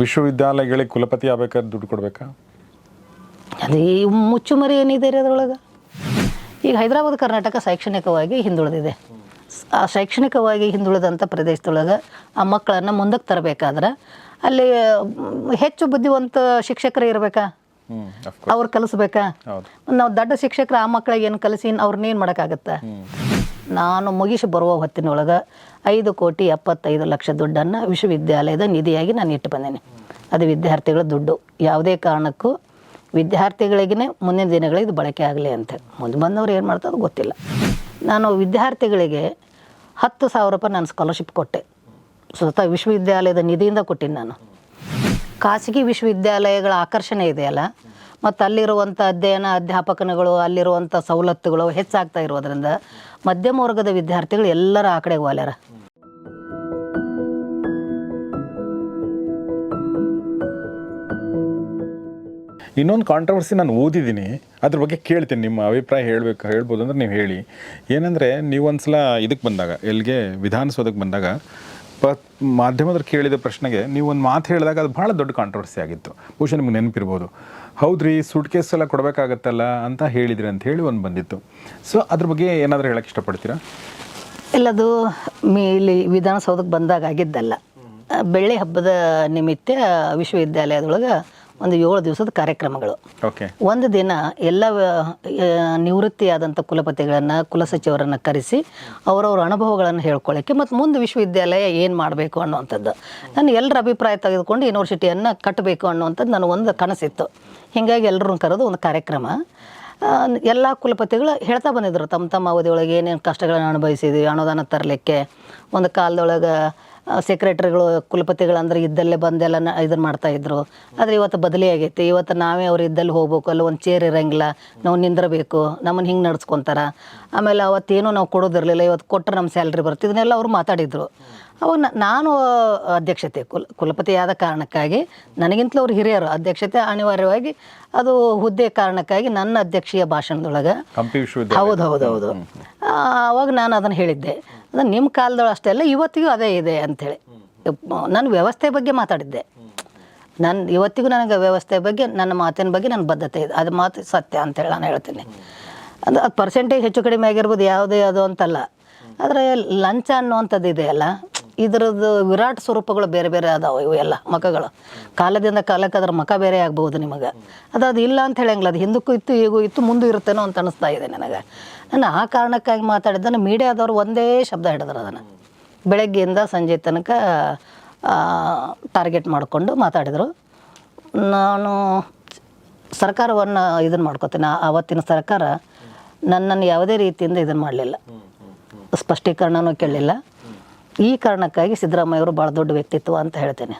ವಿಶ್ವವಿದ್ಯಾಲಯಗಳಿಗೆ ಕುಲಪತಿ ಆಗ್ಬೇಕಾದ್ರೆ ದುಡ್ಡು ಕೊಡಬೇಕಾ? ಅದೇ ಮುಚ್ಚುಮರಿ ಏನಿದೆ ರೀ ಅದರೊಳಗೆ? ಈಗ ಹೈದರಾಬಾದ್ ಕರ್ನಾಟಕ ಶೈಕ್ಷಣಿಕವಾಗಿ ಹಿಂದುಳಿದಿದೆ. ಆ ಶೈಕ್ಷಣಿಕವಾಗಿ ಹಿಂದುಳಿದಂಥ ಪ್ರದೇಶದೊಳಗೆ ಆ ಮಕ್ಕಳನ್ನು ಮುಂದಕ್ಕೆ ತರಬೇಕಾದ್ರೆ ಅಲ್ಲಿ ಹೆಚ್ಚು ಬುದ್ಧಿವಂತ ಶಿಕ್ಷಕರು ಇರಬೇಕಾ? ಅವ್ರು ಕಲಿಸ್ಬೇಕಾ? ನಾವು ದೊಡ್ಡ ಶಿಕ್ಷಕರು ಆ ಮಕ್ಕಳಿಗೆ ಏನು ಕಲಿಸಿ ಅವ್ರನ್ನೇನು ಮಾಡೋಕ್ಕಾಗತ್ತೆ? ನಾನು ಮುಗಿಸಿ ಬರುವ ಹೊತ್ತಿನೊಳಗೆ ಐದು ಕೋಟಿ ಎಪ್ಪತ್ತೈದು ಲಕ್ಷ ದುಡ್ಡನ್ನು ವಿಶ್ವವಿದ್ಯಾಲಯದ ನಿಧಿಯಾಗಿ ನಾನು ಇಟ್ಟು ಬಂದೇನೆ. ಅದು ವಿದ್ಯಾರ್ಥಿಗಳ ದುಡ್ಡು. ಯಾವುದೇ ಕಾರಣಕ್ಕೂ ವಿದ್ಯಾರ್ಥಿಗಳಿಗೇ ಮುಂದಿನ ದಿನಗಳಿಗೆ ಇದು ಬಳಕೆ ಆಗಲಿ ಅಂತ. ಮುಂದೆ ಬಂದವ್ರು ಏನು ಮಾಡ್ತಾರೋ ಗೊತ್ತಿಲ್ಲ. ನಾನು ವಿದ್ಯಾರ್ಥಿಗಳಿಗೆ ಹತ್ತು ಸಾವಿರ ರೂಪಾಯಿ ನಾನು ಸ್ಕಾಲರ್ಶಿಪ್ ಕೊಟ್ಟೆ. ಸ್ವತಃ ವಿಶ್ವವಿದ್ಯಾಲಯದ ನಿಧಿಯಿಂದ ಕೊಟ್ಟಿನಿ ನಾನು. ಖಾಸಗಿ ವಿಶ್ವವಿದ್ಯಾಲಯಗಳ ಆಕರ್ಷಣೆ ಇದೆಯಲ್ಲ, ಮತ್ತು ಅಲ್ಲಿರುವಂಥ ಅಧ್ಯಯನ ಅಧ್ಯಾಪಕನಗಳು ಅಲ್ಲಿರುವಂಥ ಸವಲತ್ತುಗಳು ಹೆಚ್ಚಾಗ್ತಾ ಇರೋದ್ರಿಂದ ಮಧ್ಯಮ ವರ್ಗದ ವಿದ್ಯಾರ್ಥಿಗಳು ಎಲ್ಲರ ಆ ಕಡೆಗೆ ವಾಲ್ಯಾರ ಇನ್ನೊಂದು ಕಾಂಟ್ರವರ್ಸಿ ನಾನು ಓದಿದ್ದೀನಿ. ಅದ್ರ ಬಗ್ಗೆ ಕೇಳ್ತೀನಿ. ನಿಮ್ಮ ಅಭಿಪ್ರಾಯ ಹೇಳಬೇಕು ಹೇಳ್ಬೋದು ಅಂದ್ರೆ ನೀವು ಹೇಳಿ. ಏನಂದರೆ ನೀವೊಂದ್ಸಲ ಇದಕ್ಕೆ ಬಂದಾಗ ಎಲ್ಲಿಗೆ ವಿಧಾನಸೌಧಕ್ಕೆ ಬಂದಾಗ ಪ ಮಾಧ್ಯಮದವ್ರು ಕೇಳಿದ ಪ್ರಶ್ನೆಗೆ ನೀವು ಒಂದು ಮಾತು ಹೇಳಿದಾಗ ಅದು ಭಾಳ ದೊಡ್ಡ ಕಾಂಟ್ರವರ್ಸಿ ಆಗಿತ್ತು. ಬಹುಶಃ ನಿಮ್ಗೆ ನೆನಪಿರ್ಬೋದು. ಹೌದ್ರಿ ಸೂಟ್ ಕೇಸ್ ಎಲ್ಲ ಕೊಡಬೇಕಾಗತ್ತಲ್ಲ ಅಂತ ಹೇಳಿದ್ರಿ ಅಂತ ಹೇಳಿ ಒಂದು ಬಂದಿತ್ತು. ಸೊ ಅದ್ರ ಬಗ್ಗೆ ಏನಾದರೂ ಹೇಳಕ್ಕೆ ಇಷ್ಟಪಡ್ತೀರಾ? ಎಲ್ಲದು ಮೀ ಇಲ್ಲಿ ವಿಧಾನಸೌಧಕ್ಕೆ ಬಂದಾಗ ಆಗಿದ್ದಲ್ಲ. ಬೆಳ್ಳಿ ಹಬ್ಬದ ನಿಮಿತ್ತ ವಿಶ್ವವಿದ್ಯಾಲಯದೊಳಗೆ ಒಂದು ಏಳು ದಿವಸದ ಕಾರ್ಯಕ್ರಮಗಳು. ಒಂದು ದಿನ ಎಲ್ಲ ನಿವೃತ್ತಿಯಾದಂಥ ಕುಲಪತಿಗಳನ್ನು ಕುಲಸಚಿವರನ್ನು ಕರೆಸಿ ಅವರವ್ರ ಅನುಭವಗಳನ್ನು ಹೇಳ್ಕೊಳ್ಳೋಕ್ಕೆ ಮತ್ತು ಮುಂದೆ ವಿಶ್ವವಿದ್ಯಾಲಯ ಏನು ಮಾಡಬೇಕು ಅನ್ನುವಂಥದ್ದು. ನಾನು ಎಲ್ಲರ ಅಭಿಪ್ರಾಯ ತೆಗೆದುಕೊಂಡು ಯೂನಿವರ್ಸಿಟಿಯನ್ನು ಕಟ್ಟಬೇಕು ಅನ್ನುವಂಥದ್ದು ನನಗೆ ಒಂದು ಕನಸಿತ್ತು. ಹೀಗಾಗಿ ಎಲ್ಲರನ್ನು ಕರೆದು ಒಂದು ಕಾರ್ಯಕ್ರಮ. ಎಲ್ಲ ಕುಲಪತಿಗಳು ಹೇಳ್ತಾ ಬಂದಿದ್ರು ತಮ್ಮ ತಮ್ಮ ಅವಧಿಯೊಳಗೆ ಏನೇನು ಕಷ್ಟಗಳನ್ನು ಅನುಭವಿಸಿದ್ವಿ ಅನುದಾನ ತರಲಿಕ್ಕೆ ಒಂದು ಕಾಲದೊಳಗೆ ಸೆಕ್ರೆಟರಿಗಳು ಕುಲಪತಿಗಳಂದ್ರೆ ಇದ್ದಲ್ಲೇ ಬಂದೆಲ್ಲ ಇದನ್ನು ಮಾಡ್ತಾಯಿದ್ರು ಆದರೆ ಇವತ್ತು ಬದಲಿ ಆಗೈತಿ. ಇವತ್ತು ನಾವೇ ಅವ್ರು ಇದ್ದಲ್ಲಿ ಹೋಗ್ಬೇಕು ಅಲ್ಲಿ ಒಂದು ಚೇರ್ ಇರಂಗಿಲ್ಲ ನಾವು ನಿಂದಿರಬೇಕು ನಮ್ಮನ್ನು ಹಿಂಗೆ ನಡ್ಸ್ಕೊತಾರ. ಆಮೇಲೆ ಅವತ್ತೇನು ನಾವು ಕೊಡೋದಿರಲಿಲ್ಲ. ಇವತ್ತು ಕೊಟ್ಟರೆ ನಮ್ಮ ಸ್ಯಾಲ್ರಿ ಬರ್ತಿ ಇದನ್ನೆಲ್ಲ ಅವ್ರು ಮಾತಾಡಿದರು. ಅವಾಗ ನಾನು ಅಧ್ಯಕ್ಷತೆ ಕುಲ ಕುಲಪತಿ ಆದ ಕಾರಣಕ್ಕಾಗಿ ನನಗಿಂತಲೂ ಅವ್ರು ಹಿರಿಯರು. ಅಧ್ಯಕ್ಷತೆ ಅನಿವಾರ್ಯವಾಗಿ ಅದು ಹುದ್ದೆ ಕಾರಣಕ್ಕಾಗಿ ನನ್ನ ಅಧ್ಯಕ್ಷೀಯ ಭಾಷಣದೊಳಗೆ ಹೌದು ಹೌದು ಹೌದು. ಅವಾಗ ನಾನು ಅದನ್ನು ಹೇಳಿದ್ದೆ. ಅದು ನಿಮ್ಮ ಕಾಲದೊಳ ಅಷ್ಟೇ ಅಲ್ಲ ಇವತ್ತಿಗೂ ಅದೇ ಇದೆ ಅಂಥೇಳಿ. ನಾನು ವ್ಯವಸ್ಥೆ ಬಗ್ಗೆ ಮಾತಾಡಿದ್ದೆ. ನನ್ನ ಇವತ್ತಿಗೂ ನನಗೆ ವ್ಯವಸ್ಥೆ ಬಗ್ಗೆ ನನ್ನ ಮಾತಿನ ಬಗ್ಗೆ ನನ್ನ ಬದ್ಧತೆ ಇದೆ. ಅದು ಮಾತು ಸತ್ಯ ಅಂತೇಳಿ ನಾನು ಹೇಳ್ತೀನಿ. ಅದು ಅದು ಪರ್ಸೆಂಟೇಜ್ ಹೆಚ್ಚು ಕಡಿಮೆ ಆಗಿರ್ಬೋದು ಯಾವುದೇ ಅದು ಅಂತಲ್ಲ. ಆದರೆ ಲಂಚ ಅನ್ನುವಂಥದ್ದು ಇದೆಯಲ್ಲ ಇದರದ್ದು ವಿರಾಟ್ ಸ್ವರೂಪಗಳು ಬೇರೆ ಬೇರೆ ಅದಾವೆ ಇವು ಎಲ್ಲ ಮಖಗಳು ಕಾಲದಿಂದ ಕಾಲಕ್ಕೆ ಅದರ ಮಖ ಬೇರೆ ಆಗ್ಬೋದು ನಿಮಗೆ. ಅದು ಅದು ಇಲ್ಲ ಅಂತ ಹೇಳಂಗಿಲ್ಲ ಅದು ಹಿಂದಕ್ಕೂ ಇತ್ತು ಈಗೂ ಇತ್ತು ಮುಂದೂ ಇರುತ್ತೇನೋ ಅಂತ ಅನಿಸ್ತಾ ಇದೆ ನನಗೆ. ನಾನು ಆ ಕಾರಣಕ್ಕಾಗಿ ಮಾತಾಡಿದ್ದನ್ನು ಮೀಡಿಯಾದವರು ಒಂದೇ ಶಬ್ದ ಹಿಡಿದ್ರು ಅದನ್ನು. ಬೆಳಗ್ಗೆಯಿಂದ ಸಂಜೆ ತನಕ ಟಾರ್ಗೆಟ್ ಮಾಡಿಕೊಂಡು ಮಾತಾಡಿದರು. ನಾನು ಸರ್ಕಾರವನ್ನು ಇದನ್ನು ಮಾಡ್ಕೋತೀನಿ. ಆವತ್ತಿನ ಸರ್ಕಾರ ನನ್ನನ್ನು ಯಾವುದೇ ರೀತಿಯಿಂದ ಇದನ್ನು ಮಾಡಲಿಲ್ಲ. ಸ್ಪಷ್ಟೀಕರಣನೂ ಕೇಳಲಿಲ್ಲ. ಈ ಕಾರಣಕ್ಕಾಗಿ ಸಿದ್ದರಾಮಯ್ಯವರು ಭಾಳ ದೊಡ್ಡ ವ್ಯಕ್ತಿತ್ವ ಅಂತ ಹೇಳ್ತೇನೆ.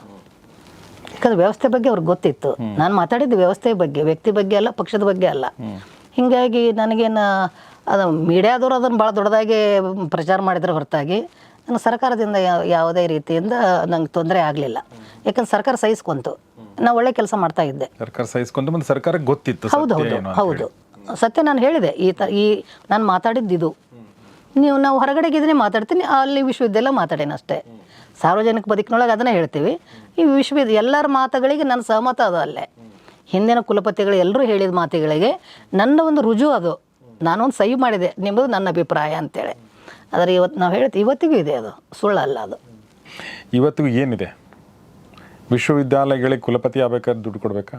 ಯಾಕಂದ್ರೆ ವ್ಯವಸ್ಥೆ ಬಗ್ಗೆ ಅವ್ರಿಗೆ ಗೊತ್ತಿತ್ತು. ನಾನು ಮಾತಾಡಿದ್ದು ವ್ಯವಸ್ಥೆ ಬಗ್ಗೆ ವ್ಯಕ್ತಿ ಬಗ್ಗೆ ಅಲ್ಲ ಪಕ್ಷದ ಬಗ್ಗೆ ಅಲ್ಲ. ಹೀಗಾಗಿ ನನಗೇನು ಅದು ಮೀಡಿಯಾದವರು ಅದನ್ನು ಭಾಳ ದೊಡ್ಡದಾಗಿ ಪ್ರಚಾರ ಮಾಡಿದ್ರೆ ಹೊರತಾಗಿ ನನ್ನ ಸರ್ಕಾರದಿಂದ ಯಾವುದೇ ರೀತಿಯಿಂದ ನಂಗೆ ತೊಂದರೆ ಆಗಲಿಲ್ಲ. ಯಾಕಂದ್ರೆ ಸರ್ಕಾರ ಸಹಿಸ್ಕೊಂತು. ನಾವು ಒಳ್ಳೆ ಕೆಲಸ ಮಾಡ್ತಾ ಇದ್ದೆ. ಸರ್ಕಾರ ಸಹಿಸ್ಕೊಂಡು ಮತ್ತು ಸರ್ಕಾರಕ್ಕೆ ಗೊತ್ತಿತ್ತು ಹೌದು ಸತ್ಯ ಹೌದು ಹೌದು. ಸತ್ಯ ನಾನು ಹೇಳಿದೆ ಈ ತ ಈ ನಾನು ಮಾತಾಡಿದ್ದು ಇದು. ನೀವು ನಾವು ಹೊರಗಡೆಗಿದ್ರೆ ಇದನ್ನೇ ಮಾತಾಡ್ತೀನಿ ಅಲ್ಲಿ ವಿಶ್ವವಿದ್ಯಾಲಯ ಮಾತಾಡೇನೆ ಅಷ್ಟೇ. ಸಾರ್ವಜನಿಕ ಬದುಕಿನೊಳಗೆ ಅದನ್ನೇ ಹೇಳ್ತೀವಿ. ಈ ವಿಶ್ವವಿದ್ಯ ಎಲ್ಲರ ಮಾತುಗಳಿಗೆ ನನ್ನ ಸಹಮತ ಅದು ಅಲ್ಲೇ. ಹಿಂದಿನ ಕುಲಪತಿಗಳು ಎಲ್ಲರೂ ಹೇಳಿದ ಮಾತುಗಳಿಗೆ ನನ್ನ ಒಂದು ರುಜು ಅದು. ನಾನೊಂದು ಸಹಿ ಮಾಡಿದೆ ನಿಮ್ಮದು ನನ್ನ ಅಭಿಪ್ರಾಯ ಅಂತೇಳಿ. ಆದರೆ ಇವತ್ತು ನಾವು ಹೇಳ್ತೀವಿ ಇವತ್ತಿಗೂ ಇದೆ ಅದು ಸುಳ್ಳಲ್ಲ ಅದು. ಇವತ್ತಿಗೂ ಏನಿದೆ? ವಿಶ್ವವಿದ್ಯಾಲಯಗಳಿಗೆ ಕುಲಪತಿ ಆಗ್ಬೇಕಾದ್ರೆ ದುಡ್ಡು ಕೊಡಬೇಕಾ?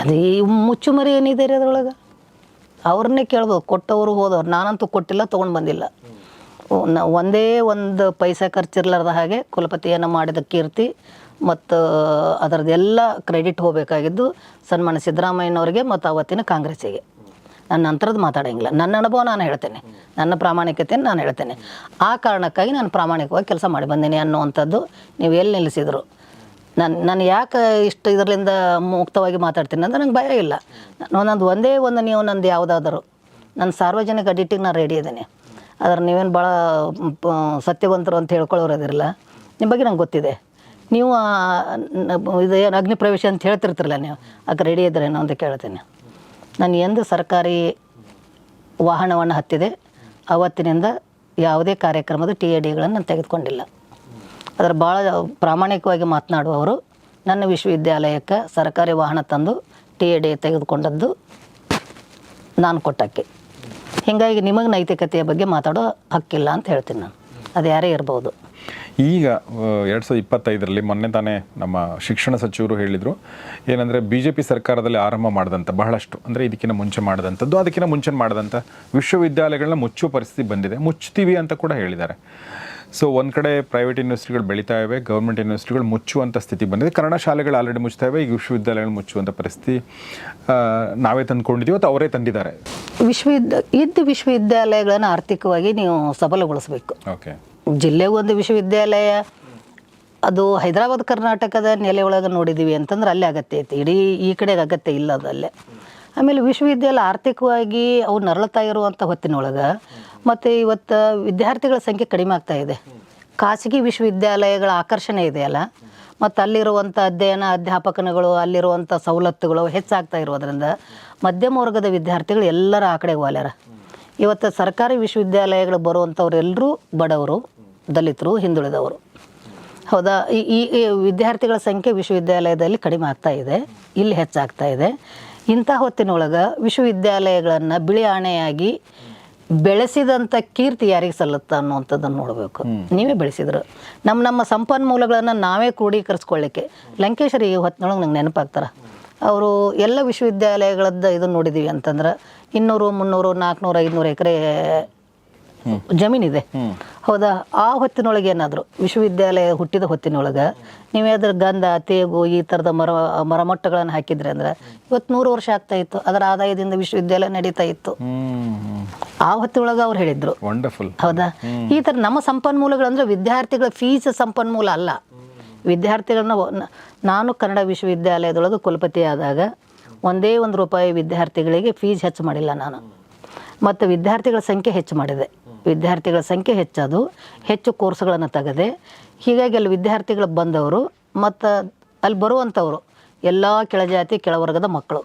ಅದು ಈ ಮುಚ್ಚುಮರಿ ಏನಿದೆ ರೀ ಅದ್ರೊಳಗೆ? ಅವ್ರನ್ನೇ ಕೇಳ್ಬೋದು ಕೊಟ್ಟವರು ಹೋದವ್ರು. ನಾನಂತೂ ಕೊಟ್ಟಿಲ್ಲ ತೊಗೊಂಡು ಬಂದಿಲ್ಲ. ಒಂದೇ ಒಂದು ಪೈಸೆ ಖರ್ಚಿರ್ಲಾರ್ದ ಹಾಗೆ ಕುಲಪತಿಯನ್ನು ಮಾಡಿದ ಕೀರ್ತಿ ಮತ್ತು ಅದರದ್ದೆಲ್ಲ ಕ್ರೆಡಿಟ್ ಹೋಗಬೇಕಾಗಿದ್ದು ಸನ್ಮಾನ ಸಿದ್ದರಾಮಯ್ಯನವರಿಗೆ ಮತ್ತು ಅವತ್ತಿನ ಕಾಂಗ್ರೆಸ್ಸಿಗೆ. ನನ್ನ ನಂತರದ್ದು ಮಾತಾಡೋಂಗಿಲ್ಲ. ನನ್ನ ಅನುಭವ ನಾನು ಹೇಳ್ತೇನೆ. ನನ್ನ ಪ್ರಾಮಾಣಿಕತೆಯನ್ನು ನಾನು ಹೇಳ್ತೇನೆ. ಆ ಕಾರಣಕ್ಕಾಗಿ ನಾನು ಪ್ರಾಮಾಣಿಕವಾಗಿ ಕೆಲಸ ಮಾಡಿ ಬಂದೀನಿ ಅನ್ನುವಂಥದ್ದು ನೀವು ಎಲ್ಲಿ ನಿಲ್ಲಿಸಿದ್ರು. ನಾನು ನಾನು ಯಾಕೆ ಇಷ್ಟು ಇದರಿಂದ ಮುಕ್ತವಾಗಿ ಮಾತಾಡ್ತೀನಿ ಅಂದ್ರೆ ನಂಗೆ ಭಯ ಇಲ್ಲ. ಒಂದೊಂದು ಒಂದೇ ಒಂದು ನೀವು ನಂದು ಯಾವುದಾದರೂ. ನನ್ನ ಸಾರ್ವಜನಿಕ ಅಡಿಟಿಗೆ ನಾನು ರೆಡಿ ಇದ್ದೀನಿ ಆದ್ರೆ ನೀವೇನು ಭಾಳ ಸತ್ಯವಂತರು ಅಂತ ಹೇಳ್ಕೊಳ್ಳೋರು ಅದಿರಲ್ಲ ನಿಮ್ಮ ಬಗ್ಗೆ ನಂಗೆ ಗೊತ್ತಿದೆ. ನೀವು ಇದು ಏನು ಅಗ್ನಿ ಪ್ರವೇಶ ಅಂತ ಹೇಳ್ತಿರ್ತಿರಲ್ಲ ನೀವು. ಅದಕ್ಕೆ ರೆಡಿ ಇದ್ರೇನೋ ಅಂತ ಕೇಳ್ತೀನಿ. ನಾನು ಎಂದು ಸರ್ಕಾರಿ ವಾಹನವನ್ನು ಹತ್ತಿದೆ, ಅವತ್ತಿನಿಂದ ಯಾವುದೇ ಕಾರ್ಯಕ್ರಮದ ಟಿ ಎ ಡಿಗಳನ್ನು ನಾನು ತೆಗೆದುಕೊಂಡಿಲ್ಲ. ಅದರ ಭಾಳ ಪ್ರಾಮಾಣಿಕವಾಗಿ ಮಾತನಾಡುವವರು ನನ್ನ ವಿಶ್ವವಿದ್ಯಾಲಯಕ್ಕೆ ಸರ್ಕಾರಿ ವಾಹನ ತಂದು ಟಿ ಎ ಡಿ ತೆಗೆದುಕೊಂಡದ್ದು ನಾನು ಕೊಟ್ಟಕ್ಕೆ. ಹೀಗಾಗಿ ನಿಮಗೆ ನೈತಿಕತೆಯ ಬಗ್ಗೆ ಮಾತಾಡೋ ಹಕ್ಕಿಲ್ಲ ಅಂತ ಹೇಳ್ತೀನಿ ನಾನು. ಅದು ಯಾರೇ ಇರ್ಬೋದು. ಈಗ ಎರಡು ಸಾವಿರದ ಇಪ್ಪತ್ತೈದರಲ್ಲಿ ಮೊನ್ನೆ ತಾನೇ ನಮ್ಮ ಶಿಕ್ಷಣ ಸಚಿವರು ಹೇಳಿದರು ಏನಂದರೆ ಬಿ ಜೆ ಪಿ ಸರ್ಕಾರದಲ್ಲಿ ಆರಂಭ ಮಾಡಿದಂಥ ಬಹಳಷ್ಟು ಅಂದರೆ ಇದಕ್ಕಿಂತ ಮುಂಚೆ ಮಾಡಿದಂಥದ್ದು ಅದಕ್ಕಿಂತ ಮುಂಚೆ ಮಾಡಿದಂಥ ವಿಶ್ವವಿದ್ಯಾಲಯಗಳನ್ನ ಮುಚ್ಚುವ ಪರಿಸ್ಥಿತಿ ಬಂದಿದೆ. ಮುಚ್ತೀವಿ ಅಂತ ಕೂಡ ಹೇಳಿದ್ದಾರೆ. ಸೊ ಒಂದು ಕಡೆ ಪ್ರೈವೇಟ್ ಯೂನಿವರ್ಸಿಟಿಗಳು ಬೆಳೀತಾ ಇವೆ ಗೌರ್ಮೆಂಟ್ ಯೂನಿವರ್ಸಿಟಿಗಳು ಮುಚ್ಚುವಂಥ ಸ್ಥಿತಿ ಬಂದಿದೆ. ಕನ್ನಡ ಶಾಲೆಗಳು ಆಲ್ರೆಡಿ ಮುಚ್ತಾ ಇವೆ ಈಗ ವಿಶ್ವವಿದ್ಯಾಲಯಗಳು ಮುಚ್ಚುವಂಥ ಪರಿಸ್ಥಿತಿ ನಾವೇ ತಂದ್ಕೊಂಡಿದ್ದೀವಿ ಅಥವಾ ಅವರೇ ತಂದಿದ್ದಾರೆ. ವಿಶ್ವವಿದ್ಯ ಇದ್ದ ವಿಶ್ವವಿದ್ಯಾಲಯಗಳನ್ನು ಆರ್ಥಿಕವಾಗಿ ನೀವು ಸಬಲಗೊಳಿಸಬೇಕು. ಓಕೆ ಜಿಲ್ಲೆಗೆ ಒಂದು ವಿಶ್ವವಿದ್ಯಾಲಯ, ಅದು ಹೈದರಾಬಾದ್ ಕರ್ನಾಟಕದ ನೆಲೆ ಒಳಗೆ ನೋಡಿದ್ದೀವಿ ಅಂತಂದ್ರೆ ಅಲ್ಲೇ ಅಗತ್ಯ ಐತಿ. ಇಡೀ ಈ ಕಡೆಗೆ ಅಗತ್ಯ ಇಲ್ಲ ಅದಲ್ಲೇ ಆಮೇಲೆ ವಿಶ್ವವಿದ್ಯಾಲಯ ಆರ್ಥಿಕವಾಗಿ ಅವು ನರಳುತ್ತಾ ಇರುವಂಥ ಹೊತ್ತಿನೊಳಗೆ ಮತ್ತು ಇವತ್ತು ವಿದ್ಯಾರ್ಥಿಗಳ ಸಂಖ್ಯೆ ಕಡಿಮೆ ಆಗ್ತಾ ಇದೆ. ಖಾಸಗಿ ವಿಶ್ವವಿದ್ಯಾಲಯಗಳ ಆಕರ್ಷಣೆ ಇದೆಯಲ್ಲ ಮತ್ತು ಅಲ್ಲಿರುವಂಥ ಅಧ್ಯಯನ, ಅಧ್ಯಾಪಕನಗಳು ಅಲ್ಲಿರುವಂಥ ಸವಲತ್ತುಗಳು ಹೆಚ್ಚಾಗ್ತಾ ಇರೋದ್ರಿಂದ ಮಧ್ಯಮ ವರ್ಗದ ವಿದ್ಯಾರ್ಥಿಗಳು ಎಲ್ಲರ ಆ ಕಡೆಗೆ ವಾಲ್ಯಾರ. ಇವತ್ತು ಸರ್ಕಾರಿ ವಿಶ್ವವಿದ್ಯಾಲಯಗಳು ಬರುವಂಥವ್ರು ಎಲ್ಲರೂ ಬಡವರು ದಲಿತರು ಹಿಂದುಳಿದವರು. ಹೌದಾ? ಈ ಈ ವಿದ್ಯಾರ್ಥಿಗಳ ಸಂಖ್ಯೆ ವಿಶ್ವವಿದ್ಯಾಲಯದಲ್ಲಿ ಕಡಿಮೆ ಆಗ್ತಾ ಇದೆ ಇಲ್ಲಿ ಹೆಚ್ಚಾಗ್ತಾ ಇದೆ. ಇಂಥ ಹೊತ್ತಿನೊಳಗೆ ವಿಶ್ವವಿದ್ಯಾಲಯಗಳನ್ನು ಬಿಳಿ ಆಣೆಯಾಗಿ ಬೆಳೆಸಿದಂಥ ಕೀರ್ತಿ ಯಾರಿಗೆ ಸಲ್ಲುತ್ತ ಅನ್ನುವಂಥದ್ದನ್ನು ನೋಡಬೇಕು. ನೀವೇ ಬೆಳೆಸಿದ್ರು. ನಮ್ಮ ನಮ್ಮ ಸಂಪನ್ಮೂಲಗಳನ್ನು ನಾವೇ ಕ್ರೋಢೀಕರಿಸ್ಕೊಳ್ಳಿಕ್ಕೆ. ಲಂಕೇಶ್ವರಿ ಈ ಹೊತ್ತಿನೊಳಗೆ ನಂಗೆ ನೆನಪಾಗ್ತಾರೆ. ಅವರು ಎಲ್ಲ ವಿಶ್ವವಿದ್ಯಾಲಯಗಳದ್ದು ಇದನ್ನು ನೋಡಿದ್ದೀವಿ ಅಂತಂದ್ರೆ ಇನ್ನೂರು ಮುನ್ನೂರು ನಾಲ್ಕುನೂರು ಐದುನೂರು ಎಕರೆ ಜಮೀನಿದೆ. ಹೌದಾ? ಆ ಹೊತ್ತಿನೊಳಗೆ ಏನಾದರೂ ವಿಶ್ವವಿದ್ಯಾಲಯ ಹುಟ್ಟಿದ ಹೊತ್ತಿನೊಳಗೆ ನೀವೇದ್ರ ಗಂಧ ತೇಗು ಈ ಥರದ ಮರ ಮರಮಟ್ಟಗಳನ್ನು ಹಾಕಿದ್ರೆ ಅಂದ್ರೆ ಇವತ್ತು ನೂರು ವರ್ಷ ಆಗ್ತಾ ಇತ್ತು. ಅದರ ಆದಾಯದಿಂದ ವಿಶ್ವವಿದ್ಯಾಲಯ ನಡೀತಾ ಇತ್ತು. ಆ ಹೊತ್ತಿನೊಳಗೆ ಅವ್ರು ಹೇಳಿದ್ರು. ಹೌದಾ? ಈ ಥರ ನಮ್ಮ ಸಂಪನ್ಮೂಲಗಳಂದ್ರೆ ವಿದ್ಯಾರ್ಥಿಗಳ ಫೀಸ್ ಸಂಪನ್ಮೂಲ ಅಲ್ಲ. ವಿದ್ಯಾರ್ಥಿಗಳನ್ನ ನಾನು ಕನ್ನಡ ವಿಶ್ವವಿದ್ಯಾಲಯದೊಳಗೆ ಕುಲಪತಿ ಆದಾಗ ಒಂದೇ ಒಂದು ರೂಪಾಯಿ ವಿದ್ಯಾರ್ಥಿಗಳಿಗೆ ಫೀಸ್ ಹೆಚ್ಚು ಮಾಡಿಲ್ಲ ನಾನು. ಮತ್ತು ವಿದ್ಯಾರ್ಥಿಗಳ ಸಂಖ್ಯೆ ಹೆಚ್ಚು ಮಾಡಿದೆ. ವಿದ್ಯಾರ್ಥಿಗಳ ಸಂಖ್ಯೆ ಹೆಚ್ಚದು ಹೆಚ್ಚು ಕೋರ್ಸ್ಗಳನ್ನು ತೆಗೆದೆ. ಹೀಗಾಗಿ ಅಲ್ಲಿ ವಿದ್ಯಾರ್ಥಿಗಳು ಬಂದವರು, ಮತ್ತು ಅಲ್ಲಿ ಬರುವಂಥವರು ಎಲ್ಲ ಕೆಳಜಾತಿ ಕೆಳವರ್ಗದ ಮಕ್ಕಳು.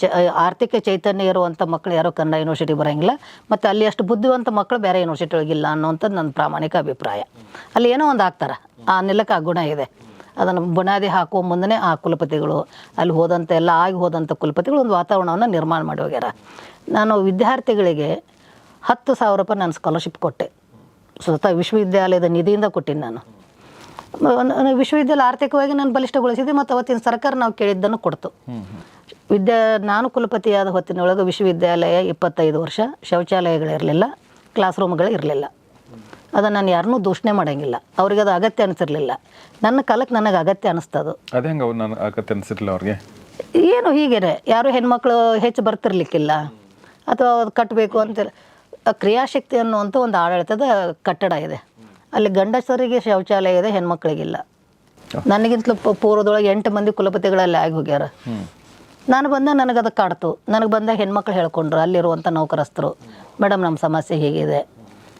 ಚ ಆರ್ಥಿಕ ಚೈತನ್ಯ ಇರುವಂಥ ಮಕ್ಕಳು ಯಾರೋ ಕನ್ನಡ ಯೂನಿವರ್ಸಿಟಿ ಬರೋಂಗಿಲ್ಲ. ಮತ್ತು ಅಲ್ಲಿ ಅಷ್ಟು ಬುದ್ಧಿವಂತ ಮಕ್ಕಳು ಬೇರೆ ಯೂನಿವರ್ಸಿಟಿ ಒಳಗಿಲ್ಲ ಅನ್ನೋಂಥದ್ದು ನನ್ನ ಪ್ರಾಮಾಣಿಕ ಅಭಿಪ್ರಾಯ. ಅಲ್ಲಿ ಏನೋ ಒಂದು ಆಗ್ತಾರೆ. ಆ ನೆಲಕ್ಕೆ ಆ ಗುಣ ಇದೆ. ಅದನ್ನು ಬುನಾದಿ ಹಾಕುವ ಮುಂದೆ ಆ ಕುಲಪತಿಗಳು ಅಲ್ಲಿ ಹೋದಂಥ ಎಲ್ಲ ಆಗಿ ಹೋದಂಥ ಕುಲಪತಿಗಳು ಒಂದು ವಾತಾವರಣವನ್ನು ನಿರ್ಮಾಣ ಮಾಡಿ ಹೋಗ್ಯಾರ. ನಾನು ವಿದ್ಯಾರ್ಥಿಗಳಿಗೆ ಹತ್ತು ಸಾವಿರ ರೂಪಾಯಿ ನಾನು ಸ್ಕಾಲರ್ಶಿಪ್ ಕೊಟ್ಟೆ. ಸ್ವತಃ ವಿಶ್ವವಿದ್ಯಾಲಯದ ನಿಧಿಯಿಂದ ಕೊಟ್ಟಿನಿ ನಾನು. ವಿಶ್ವವಿದ್ಯಾಲಯ ಆರ್ಥಿಕವಾಗಿ ನಾನು ಬಲಿಷ್ಠಗೊಳಿಸಿದೆ ಮತ್ತು ಅವತ್ತಿನ ಸರ್ಕಾರ ನಾವು ಕೇಳಿದ್ದನ್ನು ಕೊಡ್ತು. ವಿದ್ಯಾ ನಾನು ಕುಲಪತಿಯಾದ ಹೊತ್ತಿನೊಳಗೆ ವಿಶ್ವವಿದ್ಯಾಲಯ ಇಪ್ಪತ್ತೈದು ವರ್ಷ ಶೌಚಾಲಯಗಳಿರಲಿಲ್ಲ ಕ್ಲಾಸ್ ರೂಮ್ಗಳು ಇರಲಿಲ್ಲ ಅದನ್ನು ನಾನು ಯಾರನ್ನೂ ದೂಷಣೆ ಮಾಡೋಂಗಿಲ್ಲ. ಅವ್ರಿಗೆ ಅದು ಅಗತ್ಯ ಅನಿಸಿರ್ಲಿಲ್ಲ. ನನ್ನ ಕಾಲಕ್ಕೆ ನನಗೆ ಅಗತ್ಯ ಅನಿಸ್ತದು. ಅದೇ ಹೆಂಗೆ ಅವ್ರು ನಾನು ಅಗತ್ಯ ಅನಿಸಿರ್ಲಿಲ್ಲ ಅವ್ರಿಗೆ? ಏನು ಹೀಗೇನೆ ಯಾರು ಹೆಣ್ಮಕ್ಳು ಹೆಚ್ಚು ಬರ್ತಿರ್ಲಿಕ್ಕಿಲ್ಲ. ಅಥವಾ ಅದು ಕಟ್ಟಬೇಕು ಅಂತ ಕ್ರಿಯಾಶಕ್ತಿ ಅನ್ನುವಂಥ ಒಂದು ಆಡಳಿತದ ಕಟ್ಟಡ ಇದೆ. ಅಲ್ಲಿ ಗಂಡಸರಿಗೆ ಶೌಚಾಲಯ ಇದೆ ಹೆಣ್ಮಕ್ಳಿಗಿಲ್ಲ. ನನಗಿಂತಲೂ ಪೂರ್ವದೊಳಗೆ ಎಂಟು ಮಂದಿ ಕುಲಪತಿಗಳಲ್ಲಿ ಆಗಿ ಹೋಗ್ಯಾರ. ನಾನು ಬಂದ ನನಗೆ ಅದು ಕಾಡ್ತು. ನನಗೆ ಬಂದ ಹೆಣ್ಮಕ್ಳು ಹೇಳ್ಕೊಂಡ್ರು ಅಲ್ಲಿರುವಂಥ ನೌಕರಸ್ಥರು. ಮೇಡಮ್ ನಮ್ಮ ಸಮಸ್ಯೆ ಹೀಗಿದೆ.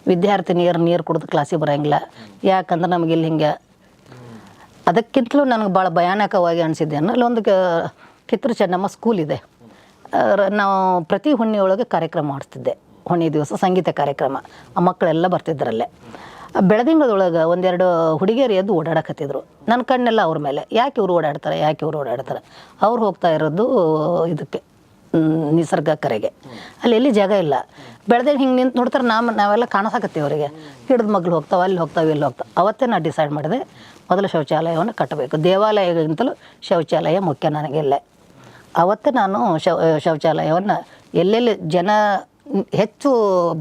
ವಿದ್ಯಾರ್ಥಿ ನೀರು ಕುಡಿದು ಕ್ಲಾಸಿಗೆ ಬರೋಂಗಿಲ್ಲ. ಯಾಕಂದ್ರೆ ನಮಗೆ ಇಲ್ಲಿ ಹಿಂಗೆ ಅದಕ್ಕಿಂತಲೂ ನನಗೆ ಭಾಳ ಭಯಾನಕವಾಗಿ ಅನಿಸಿದ್ದೇನೆ ಅಲ್ಲೊಂದು ಕಿತ್ತೂರು ಚೆನ್ನಮ್ಮ ಸ್ಕೂಲ್ ಇದೆ. ನಾವು ಪ್ರತಿ ಹುಣ್ಣಿ ಒಳಗೆ ಕಾರ್ಯಕ್ರಮ ಮಾಡಿಸ್ತಿದ್ದೆ. ಹುಣ್ಣಿ ದಿವಸ ಸಂಗೀತ ಕಾರ್ಯಕ್ರಮ. ಆ ಮಕ್ಕಳೆಲ್ಲ ಬರ್ತಿದ್ರಲ್ಲೇ. ಬೆಳದಿಂಗದೊಳಗೆ ಒಂದೆರಡು ಹುಡುಗಿಯರು ಎದ್ದು ಓಡಾಡಕತ್ತಿದ್ರು. ನನ್ನ ಕಣ್ಣೆಲ್ಲ ಅವ್ರ ಮೇಲೆ. ಯಾಕೆ ಇವರು ಓಡಾಡ್ತಾರೆ? ಯಾಕೆ ಇವರು ಓಡಾಡ್ತಾರೆ? ಅವ್ರು ಹೋಗ್ತಾ ಇರೋದು ಇದಕ್ಕೆ. ನಿಸರ್ಗ ಕರೆಗೆ. ಅಲ್ಲಿ ಎಲ್ಲಿ ಜಾಗ ಇಲ್ಲ. ಬೆಳೆದಾಗ ಹಿಂಗೆ ನಿಂತು ನೋಡ್ತಾರೆ ನಾವು ನಾವೆಲ್ಲ ಕಾಣಿಸಾಕತ್ತೀವಿ ಅವರಿಗೆ. ಹಿಡಿದ ಮಗ್ಳು ಹೋಗ್ತಾವೆ ಅಲ್ಲಿ ಹೋಗ್ತಾವೆ ಇಲ್ಲಿ ಹೋಗ್ತಾವೆ. ಅವತ್ತೇ ನಾನು ಡಿಸೈಡ್ ಮಾಡಿದೆ ಮೊದಲು ಶೌಚಾಲಯವನ್ನು ಕಟ್ಟಬೇಕು ದೇವಾಲಯಗಿಂತಲೂ ಶೌಚಾಲಯ ಮುಖ್ಯ ನನಗೆಲ್ಲೇ ಅವತ್ತೇ ನಾನು ಶೌ ಶೌಚಾಲಯವನ್ನು ಎಲ್ಲೆಲ್ಲಿ ಜನ ಹೆಚ್ಚು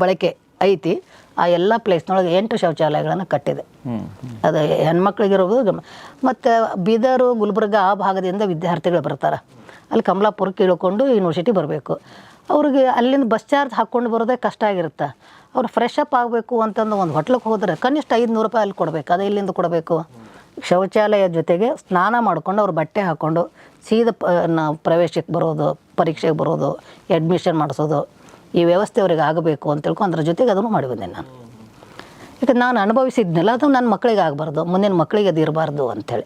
ಬಳಕೆ ಐತಿ ಆ ಎಲ್ಲ ಪ್ಲೇಸ್ನೊಳಗೆ ಎಂಟು ಶೌಚಾಲಯಗಳನ್ನು ಕಟ್ಟಿದೆ. ಅದು ಹೆಣ್ಮಕ್ಳಿಗಿರ್ಬೋದು ಗಮ ಮತ್ತು ಬೀದರು ಗುಲ್ಬರ್ಗ ಆ ಭಾಗದಿಂದ ವಿದ್ಯಾರ್ಥಿಗಳು ಬರ್ತಾರೆ. ಅಲ್ಲಿ ಕಮಲಾಪುರಕ್ಕೆ ಇಳ್ಕೊಂಡು ಯೂನಿವರ್ಸಿಟಿ ಬರಬೇಕು. ಅವ್ರಿಗೆ ಅಲ್ಲಿಂದ ಬಸ್ ಚಾರ್ಜ್ ಹಾಕ್ಕೊಂಡು ಬರೋದೇ ಕಷ್ಟ ಆಗಿರುತ್ತೆ. ಅವ್ರು ಫ್ರೆಶ್ ಅಪ್ ಆಗಬೇಕು ಅಂತಂದು ಒಂದು ಹೋಟ್ಲಿಗೆ ಹೋದರೆ ಕನಿಷ್ಠ ಐದುನೂರು ರೂಪಾಯಿ ಅಲ್ಲಿ ಕೊಡಬೇಕು. ಅದೇ ಇಲ್ಲಿಂದ ಕೊಡಬೇಕು. ಶೌಚಾಲಯ ಜೊತೆಗೆ ಸ್ನಾನ ಮಾಡಿಕೊಂಡು ಅವ್ರು ಬಟ್ಟೆ ಹಾಕ್ಕೊಂಡು ಸೀದ ಪ ನಾವು ಪ್ರವೇಶಕ್ಕೆ ಬರೋದು, ಪರೀಕ್ಷೆಗೆ ಬರೋದು ಅಡ್ಮಿಷನ್ ಮಾಡಿಸೋದು, ಈ ವ್ಯವಸ್ಥೆ ಅವ್ರಿಗೆ ಆಗಬೇಕು ಅಂತ ತಿಳ್ಕೊಂಡು ಅದ್ರ ಜೊತೆಗೆ ಅದನ್ನು ಮಾಡಿ ಬಂದೆ ನಾನು. ಈಗ ನಾನು ಅನುಭವಿಸಿದ್ನಲ್ಲ, ಅದು ನನ್ನ ಮಕ್ಕಳಿಗೆ ಆಗಬಾರ್ದು, ಮುಂದಿನ ಮಕ್ಕಳಿಗೆ ಅದು ಇರಬಾರ್ದು ಅಂಥೇಳಿ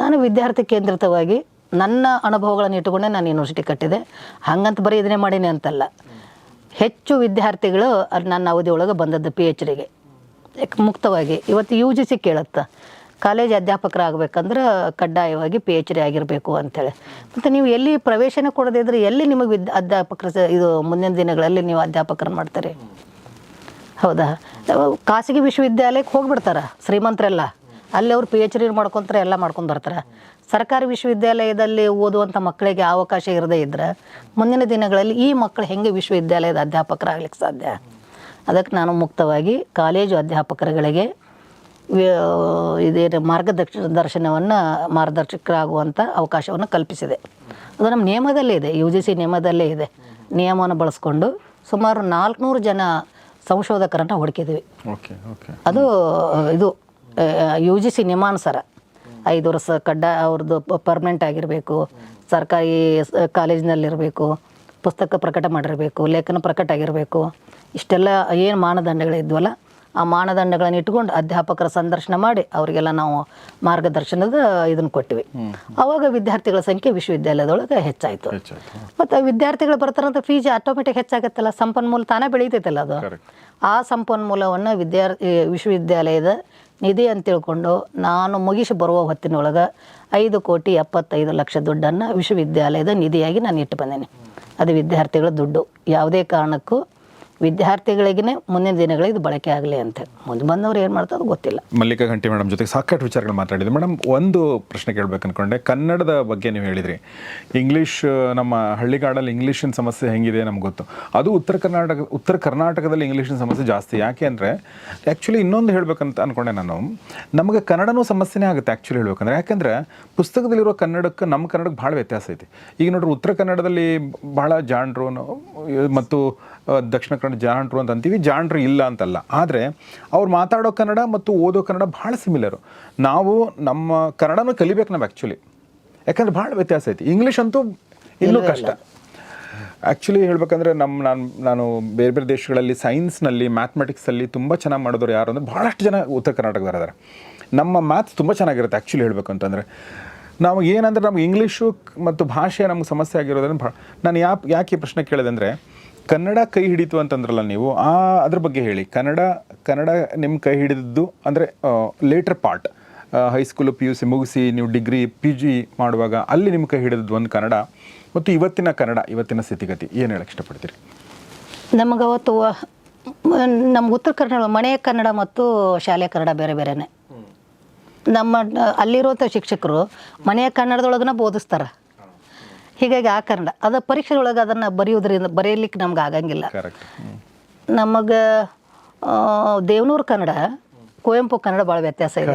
ನಾನು ವಿದ್ಯಾರ್ಥಿ ಕೇಂದ್ರಿತವಾಗಿ ನನ್ನ ಅನುಭವಗಳನ್ನು ಇಟ್ಟುಕೊಂಡೇ ನಾನು ಯೂನಿವರ್ಸಿಟಿ ಕಟ್ಟಿದೆ. ಹಂಗಂತ ಬರೀ ಇದನ್ನೇ ಮಾಡೀನಿ ಅಂತಲ್ಲ. ಹೆಚ್ಚು ವಿದ್ಯಾರ್ಥಿಗಳು ಅದು ನನ್ನ ಅವಧಿ ಒಳಗೆ ಬಂದದ್ದು ಪಿ ಎಚ್ ಡಿಗೆ. ಮುಕ್ತವಾಗಿ. ಇವತ್ತು ಯು ಜಿ ಸಿ ಕೇಳುತ್ತೆ. ಕಾಲೇಜ್ ಅಧ್ಯಾಪಕರಾಗಬೇಕಂದ್ರೆ ಕಡ್ಡಾಯವಾಗಿ ಪಿ ಎಚ್ ಡಿ ಆಗಿರಬೇಕು ಅಂಥೇಳಿ ಮತ್ತು ನೀವು ಎಲ್ಲಿ ಪ್ರವೇಶನ ಕೊಡದಿದ್ರೆ ಎಲ್ಲಿ ನಿಮಗೆ ವಿದ್ ಅಧ್ಯಾಪಕರ ಇದು ಮುಂದಿನ ದಿನಗಳಲ್ಲಿ ನೀವು ಅಧ್ಯಾಪಕರನ್ನು ಮಾಡ್ತಾರೆ? ಹೌದಾ? ಖಾಸಗಿ ವಿಶ್ವವಿದ್ಯಾಲಯಕ್ಕೆ ಹೋಗ್ಬಿಡ್ತಾರೆ ಶ್ರೀಮಂತರೆಲ್ಲ. ಅಲ್ಲಿ ಅವ್ರು ಪಿ ಎಚ್ ಡಿ ಮಾಡ್ಕೊತಾರೆ, ಎಲ್ಲ ಮಾಡ್ಕೊಂಡು ಬರ್ತಾರೆ. ಸರ್ಕಾರಿ ವಿಶ್ವವಿದ್ಯಾಲಯದಲ್ಲಿ ಓದುವಂಥ ಮಕ್ಕಳಿಗೆ ಅವಕಾಶ ಇರದೇ ಇದ್ದರೆ ಮುಂದಿನ ದಿನಗಳಲ್ಲಿ ಈ ಮಕ್ಕಳು ಹೆಂಗೆ ವಿಶ್ವವಿದ್ಯಾಲಯದ ಅಧ್ಯಾಪಕರಾಗ್ಲಿಕ್ಕೆ ಸಾಧ್ಯ? ಅದಕ್ಕೆ ನಾನು ಮುಕ್ತವಾಗಿ ಕಾಲೇಜು ಅಧ್ಯಾಪಕರುಗಳಿಗೆ ಇದೇನು ಮಾರ್ಗದರ್ಶ ದರ್ಶನವನ್ನು ಮಾರ್ಗದರ್ಶಕರಾಗುವಂಥ ಅವಕಾಶವನ್ನು ಕಲ್ಪಿಸಿದೆ. ಅದು ನಮ್ಮ ನಿಯಮದಲ್ಲೇ ಇದೆ ಯು ಜಿ ಸಿ ನಿಯಮದಲ್ಲೇ ಇದೆ. ನಿಯಮವನ್ನು ಬಳಸ್ಕೊಂಡು ಸುಮಾರು ನಾಲ್ಕುನೂರು ಜನ ಸಂಶೋಧಕರನ್ನು ಹುಡುಕಿದ್ವಿ ಅದು ಇದು ಯು ಜಿ ಸಿ ನಿಯಮಾನುಸಾರ. ಐದು ವರ್ಷ ಕಡ್ಡಾಯ ಅವ್ರದ್ದು ಪರ್ಮನೆಂಟ್ ಆಗಿರಬೇಕು. ಸರ್ಕಾರಿ ಕಾಲೇಜಿನಲ್ಲಿರಬೇಕು. ಪುಸ್ತಕ ಪ್ರಕಟ ಮಾಡಿರಬೇಕು ಲೇಖನ ಪ್ರಕಟ ಆಗಿರಬೇಕು. ಇಷ್ಟೆಲ್ಲ ಏನು ಮಾನದಂಡಗಳಿದ್ವಲ್ಲ ಆ ಮಾನದಂಡಗಳನ್ನು ಇಟ್ಕೊಂಡು ಅಧ್ಯಾಪಕರ ಸಂದರ್ಶನ ಮಾಡಿ ಅವರಿಗೆಲ್ಲ ನಾವು ಮಾರ್ಗದರ್ಶನದ ಇದನ್ನು ಕೊಟ್ಟಿವಿ. ಆವಾಗ ವಿದ್ಯಾರ್ಥಿಗಳ ಸಂಖ್ಯೆ ವಿಶ್ವವಿದ್ಯಾಲಯದೊಳಗೆ ಹೆಚ್ಚಾಯಿತು. ಮತ್ತು ವಿದ್ಯಾರ್ಥಿಗಳು ಬರ್ತಾರಂತ ಫೀಸ್ ಆಟೋಮೆಟಿಕ್ ಹೆಚ್ಚಾಗತ್ತಲ್ಲ ಸಂಪನ್ಮೂಲ ತಾನೇ ಬೆಳೀತೈತಲ್ಲ ಅದು. ಆ ಸಂಪನ್ಮೂಲವನ್ನು ವಿದ್ಯಾರ್ಥಿ ವಿಶ್ವವಿದ್ಯಾಲಯದ ನಿಧಿ ಅಂತ ತಿಳ್ಕೊಂಡು ನಾನು ಮುಗಿಸಿ ಬರುವ ಹೊತ್ತಿನೊಳಗೆ ಐದು ಕೋಟಿ ಎಪ್ಪತ್ತೈದು ಲಕ್ಷ ದುಡ್ಡನ್ನು ವಿಶ್ವವಿದ್ಯಾಲಯದ ನಿಧಿಯಾಗಿ ನಾನು ಇಟ್ಟು ಬಂದೇನೆ. ಅದು ವಿದ್ಯಾರ್ಥಿಗಳ ದುಡ್ಡು. ಯಾವುದೇ ಕಾರಣಕ್ಕೂ ವಿದ್ಯಾರ್ಥಿಗಳಿಗೇ ಮುಂದಿನ ದಿನಗಳಿಗೆ ಇದು ಬಳಕೆ ಆಗಲಿ ಅಂತ. ಮುಂದೆ ಬಂದವರು ಏನು ಮಾಡ್ತಾರೆ ಗೊತ್ತಿಲ್ಲ. ಮಲ್ಲಿಕಾ ಘಂಟಿ ಮೇಡಮ್ ಜೊತೆಗೆ ಸಾಕಷ್ಟು ವಿಚಾರಗಳು ಮಾತಾಡಿದ್ವಿ. ಮೇಡಮ್, ಒಂದು ಪ್ರಶ್ನೆ ಕೇಳಬೇಕು ಅಂದ್ಕೊಂಡೆ ಕನ್ನಡದ ಬಗ್ಗೆ ನೀವು ಹೇಳಿದ್ರಿ. ಇಂಗ್ಲೀಷ್ ನಮ್ಮ ಹಳ್ಳಿಗಾಡಲ್ಲಿ ಇಂಗ್ಲೀಷಿನ ಸಮಸ್ಯೆ ಹೆಂಗಿದೆ ನಮ್ಗೆ ಗೊತ್ತು. ಅದು ಉತ್ತರ ಕರ್ನಾಟಕ, ಉತ್ತರ ಕರ್ನಾಟಕದಲ್ಲಿ ಇಂಗ್ಲೀಷಿನ ಸಮಸ್ಯೆ ಜಾಸ್ತಿ. ಯಾಕೆ ಅಂದರೆ ಆ್ಯಕ್ಚುಲಿ ಇನ್ನೊಂದು ಹೇಳಬೇಕಂತ ಅಂದ್ಕೊಂಡೆ ನಾನು. ನಮಗೆ ಕನ್ನಡನೂ ಸಮಸ್ಯೆನೇ ಆಗುತ್ತೆ ಆ್ಯಕ್ಚುಲಿ ಹೇಳ್ಬೇಕಂದ್ರೆ. ಯಾಕೆಂದರೆ ಪುಸ್ತಕದಲ್ಲಿರೋ ಕನ್ನಡಕ್ಕೆ ನಮ್ಮ ಕನ್ನಡಕ್ಕೆ ಭಾಳ ವ್ಯತ್ಯಾಸ ಐತಿ. ಈಗ ನೋಡ್ರಿ, ಉತ್ತರ ಕನ್ನಡದಲ್ಲಿ ಭಾಳ ಜಾಣರು ಮತ್ತು ದಕ್ಷಿಣ ಕನ್ನಡ ಜಾಣರು ಅಂತ ಅಂತೀವಿ ಜಾಣರು ಇಲ್ಲ ಅಂತಲ್ಲ. ಆದರೆ ಅವ್ರು ಮಾತಾಡೋ ಕನ್ನಡ ಮತ್ತು ಓದೋ ಕನ್ನಡ ಭಾಳ ಸಿಮಿಲರು ನಾವು ನಮ್ಮ ಕನ್ನಡನೂ ಕಲಿಬೇಕು ನಾವು ಆ್ಯಕ್ಚುಲಿ ಯಾಕಂದ್ರೆ ಭಾಳ ವ್ಯತ್ಯಾಸ ಐತಿ. ಇಂಗ್ಲೀಷ್ ಅಂತೂ ಇನ್ನೂ ಕಷ್ಟ. ಆ್ಯಕ್ಚುಲಿ ಹೇಳ್ಬೇಕಂದ್ರೆ ನಮ್ಮ ನಾನು ನಾನು ಬೇರೆ ಬೇರೆ ದೇಶಗಳಲ್ಲಿ ಸೈನ್ಸ್ನಲ್ಲಿ ಮ್ಯಾಥ್ಮೆಟಿಕ್ಸಲ್ಲಿ ತುಂಬ ಚೆನ್ನಾಗಿ ಮಾಡಿದವರು ಯಾರು ಅಂದರೆ ಭಾಳಷ್ಟು ಜನ ಉತ್ತರ ಕರ್ನಾಟಕದವರು ಇದ್ದಾರೆ ನಮ್ಮ ಮ್ಯಾಥ್ಸ್ ತುಂಬ ಚೆನ್ನಾಗಿರುತ್ತೆ ಆ್ಯಕ್ಚುಲಿ ಹೇಳಬೇಕು ಅಂತಂದರೆ. ನಾವು ಏನಂದ್ರೆ ನಮ್ಗೆ ಇಂಗ್ಲೀಷು ಮತ್ತು ಭಾಷೆ ನಮ್ಗೆ ಸಮಸ್ಯೆ ಆಗಿರೋದ್ರಿಂದ ಭಾಳ ನಾನು ಯಾಕೆ ಯಾಕೆ ಈ ಪ್ರಶ್ನೆ ಕೇಳಿದೆ ಅಂದರೆ ಕನ್ನಡ ಕೈ ಹಿಡಿತು ಅಂತಂದ್ರಲ್ಲ ನೀವು ಆ ಅದ್ರ ಬಗ್ಗೆ ಹೇಳಿ. ಕನ್ನಡ ಕನ್ನಡ ನಿಮ್ಮ ಕೈ ಹಿಡಿದಿದ್ದು ಅಂದರೆ later part high school P U C ಮುಗಿಸಿ ನೀವು ಡಿಗ್ರಿ ಪಿ ಜಿ ಮಾಡುವಾಗ ಅಲ್ಲಿ ನಿಮ್ಮ ಕೈ ಹಿಡಿದಿದ್ದು ಒಂದು ಕನ್ನಡ ಮತ್ತು ಇವತ್ತಿನ ಕನ್ನಡ ಇವತ್ತಿನ ಸ್ಥಿತಿಗತಿ. ಏನು ಹೇಳಕ್ಕೆ ಇಷ್ಟಪಡ್ತೀರಿ? ನಮಗೆ ಅವತ್ತು ನಮ್ಮ ಉತ್ತರ ಕನ್ನಡ ಮನೆಯ ಕನ್ನಡ ಮತ್ತು ಶಾಲೆಯ ಕನ್ನಡ ಬೇರೆ ಬೇರೆನೆ. ನಮ್ಮ ಅಲ್ಲಿರುವಂಥ ಶಿಕ್ಷಕರು ಮನೆಯ ಕನ್ನಡದೊಳಗನ ಬೋಧಿಸ್ತಾರೆ. ಹೀಗಾಗಿ ಆ ಕನ್ನಡ ಅದ ಪರೀಕ್ಷೆ ಒಳಗೆ ಅದನ್ನು ಬರೆಯೋದ್ರಿಂದ ಬರೆಯಲಿಕ್ಕೆ ನಮ್ಗೆ ಆಗಂಗಿಲ್ಲ. ನಮಗೆ ದೇವನೂರು ಕನ್ನಡ ಕುವೆಂಪು ಕನ್ನಡ ಭಾಳ ವ್ಯತ್ಯಾಸ ಇದೆ?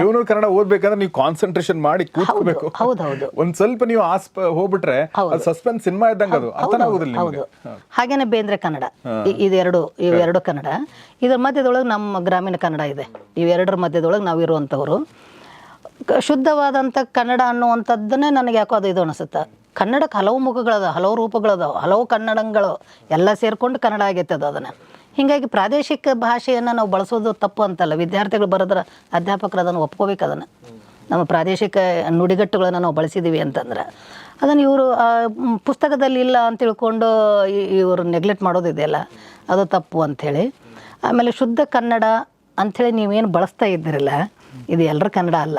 ದೇವನೂರು ಕನ್ನಡ ಓದ್ಬೇಕಂದ್ರೆ ನೀವು ಕಾನ್ಸಂಟ್ರೇಷನ್ ಮಾಡಿ ಕೂತ್ಕೋಬೇಕು. ಹೌದು ಹೌದು ಒಂದ್ ಸ್ವಲ್ಪ ನೀವು ಆಸ್ಪ ಹೋಗ್ಬಿಟ್ರೆ ಸಸ್ಪೆನ್ಸ್ ಸಿನಿಮಾ ಇದ್ದಂಗೆ ಅದು. ಅರ್ಥ ಆಗೋದಿಲ್ಲ ಹೌದು. ಹಾಗೇನೆ ಬೇಂದ್ರೆ ಕನ್ನಡ. ಇದೆರಡು ಇವೆರಡು ಕನ್ನಡ. ಇದ್ರ ಮಧ್ಯದೊಳಗೆ ನಮ್ಮ ಗ್ರಾಮೀಣ ಕನ್ನಡ ಇದೆ. ಇವೆರಡರ ಮಧ್ಯದೊಳಗೆ ನಾವು ಇರುವಂಥವ್ರು ಶುದ್ಧವಾದಂಥ ಕನ್ನಡ ಅನ್ನುವಂಥದ್ದನ್ನೇ ನನಗೆ ಯಾಕೋ ಅದು ಇದು ಅನಿಸುತ್ತೆ. ಕನ್ನಡಕ್ಕೆ ಹಲವು ಮುಖಗಳದಾವೆ, ಹಲವು ರೂಪಗಳದಾವೆ, ಹಲವು ಕನ್ನಡಗಳು ಎಲ್ಲ ಸೇರಿಕೊಂಡು ಕನ್ನಡ ಆಗೈತೆ ಅದು ಅದನ್ನು. ಹೀಗಾಗಿ ಪ್ರಾದೇಶಿಕ ಭಾಷೆಯನ್ನು ನಾವು ಬಳಸೋದು ತಪ್ಪು ಅಂತಲ್ಲ. ವಿದ್ಯಾರ್ಥಿಗಳು ಬರೋದ್ರ ಅಧ್ಯಾಪಕರು ಅದನ್ನು ಒಪ್ಕೋಬೇಕು ಅದನ್ನು. ನಮ್ಮ ಪ್ರಾದೇಶಿಕ ನುಡಿಗಟ್ಟುಗಳನ್ನು ನಾವು ಬಳಸಿದ್ದೀವಿ ಅಂತಂದ್ರೆ. ಅದನ್ನು ಇವರು ಪುಸ್ತಕದಲ್ಲಿ ಇಲ್ಲ ಅಂತ ತಿಳ್ಕೊಂಡು ಇವರು ನೆಗ್ಲೆಕ್ಟ್ ಮಾಡೋದಿದೆಯಲ್ಲ ಅದು ತಪ್ಪು ಅಂಥೇಳಿ. ಆಮೇಲೆ ಶುದ್ಧ ಕನ್ನಡ ಅಂಥೇಳಿ ನೀವೇನು ಬಳಸ್ತಾ ಇದ್ದೀರಲ್ಲ ಇದು ಎಲ್ಲರ ಕನ್ನಡ ಅಲ್ಲ.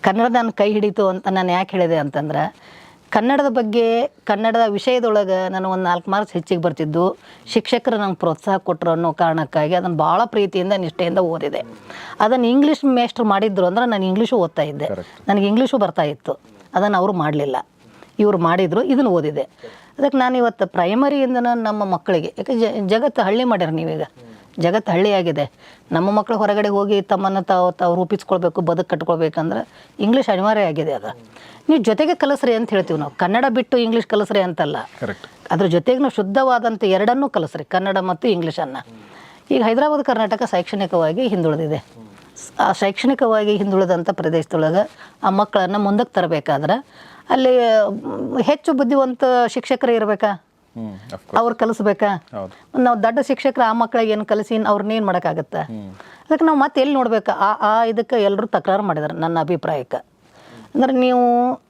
ಕನ್ನಡ ನನ್ನ ಕೈ ಹಿಡಿತು ಅಂತ ನಾನು ಯಾಕೆ ಹೇಳಿದೆ ಅಂತಂದ್ರೆ ಕನ್ನಡದ ಬಗ್ಗೆ ಕನ್ನಡದ ವಿಷಯದೊಳಗೆ ನಾನು ಒಂದು ನಾಲ್ಕು ಮಾರ್ಕ್ಸ್ ಹೆಚ್ಚಿಗೆ ಬರ್ತಿದ್ದು ಶಿಕ್ಷಕರು ನಂಗೆ ಪ್ರೋತ್ಸಾಹ ಕೊಟ್ಟರು ಅನ್ನೋ ಕಾರಣಕ್ಕಾಗಿ ಅದನ್ನು ಭಾಳ ಪ್ರೀತಿಯಿಂದ ನಿಷ್ಠೆಯಿಂದ ಓದಿದೆ. ಅದನ್ನು ಇಂಗ್ಲೀಷ್ ಮೇಸ್ಟ್ರ್ ಮಾಡಿದ್ರು ಅಂದ್ರೆ ನಾನು ಇಂಗ್ಲೀಷು ಓದ್ತಾ ಇದ್ದೆ. ನನಗೆ ಇಂಗ್ಲೀಷು ಬರ್ತಾ ಇತ್ತು. ಅದನ್ನು ಅವರು ಮಾಡಲಿಲ್ಲ. ಇವರು ಮಾಡಿದರು ಇದನ್ನು ಓದಿದೆ. ಅದಕ್ಕೆ ನಾನು ಇವತ್ತು ಪ್ರೈಮರಿಯಿಂದನ ನಮ್ಮ ಮಕ್ಕಳಿಗೆ ಯಾಕೆ ಜಗತ್ತು ಹಳ್ಳಿ ಮಾಡ್ಯಾರ ನೀವೀಗ. ಜಗತ್ತು ಹಳ್ಳಿಯಾಗಿದೆ. ನಮ್ಮ ಮಕ್ಕಳು ಹೊರಗಡೆ ಹೋಗಿ ತಮ್ಮನ್ನು ತಾವು ತಾವು ರೂಪಿಸ್ಕೊಳ್ಬೇಕು ಬದುಕು ಕಟ್ಕೊಳ್ಬೇಕಂದ್ರೆ ಇಂಗ್ಲೀಷ್ ಅನಿವಾರ್ಯ ಆಗಿದೆ ಅದು. ನೀವು ಜೊತೆಗೆ ಕಲಿಸ್ರಿ ಅಂತ ಹೇಳ್ತೀವಿ ನಾವು. ಕನ್ನಡ ಬಿಟ್ಟು ಇಂಗ್ಲೀಷ್ ಕಲಿಸ್ರಿ ಅಂತಲ್ಲ. ಅದ್ರ ಜೊತೆಗೆ ನಾವು ಶುದ್ಧವಾದಂಥ ಎರಡನ್ನೂ ಕಲಿಸ್ರಿ. ಕನ್ನಡ ಮತ್ತು ಇಂಗ್ಲೀಷನ್ನು ಈಗ ಹೈದರಾಬಾದ್ ಕರ್ನಾಟಕ ಶೈಕ್ಷಣಿಕವಾಗಿ ಹಿಂದುಳಿದಿದೆ. ಆ ಶೈಕ್ಷಣಿಕವಾಗಿ ಹಿಂದುಳಿದಂಥ ಪ್ರದೇಶದೊಳಗೆ ಆ ಮಕ್ಕಳನ್ನು ಮುಂದಕ್ಕೆ ತರಬೇಕಾದ್ರೆ ಅಲ್ಲಿ ಹೆಚ್ಚು ಬುದ್ಧಿವಂತ ಶಿಕ್ಷಕರು ಇರಬೇಕಾ? ಅವ್ರು ಕಲಿಸ್ಬೇಕಾ? ನಾವು ದೊಡ್ಡ ಶಿಕ್ಷಕರು ಆ ಮಕ್ಕಳಿಗೆ ಏನು ಕಲಿಸಿ ಅವ್ರನ್ನೇನು ಮಾಡೋಕ್ಕಾಗತ್ತೆ? ಅದಕ್ಕೆ ನಾವು ಮತ್ತೆ ಎಲ್ಲಿ ನೋಡ್ಬೇಕು? ಆ ಆ ಇದಕ್ಕೆ ಎಲ್ಲರೂ ತಕರಾರು ಮಾಡಿದಾರೆ ನನ್ನ ಅಭಿಪ್ರಾಯಕ್ಕೆ. ಅಂದ್ರೆ ನೀವು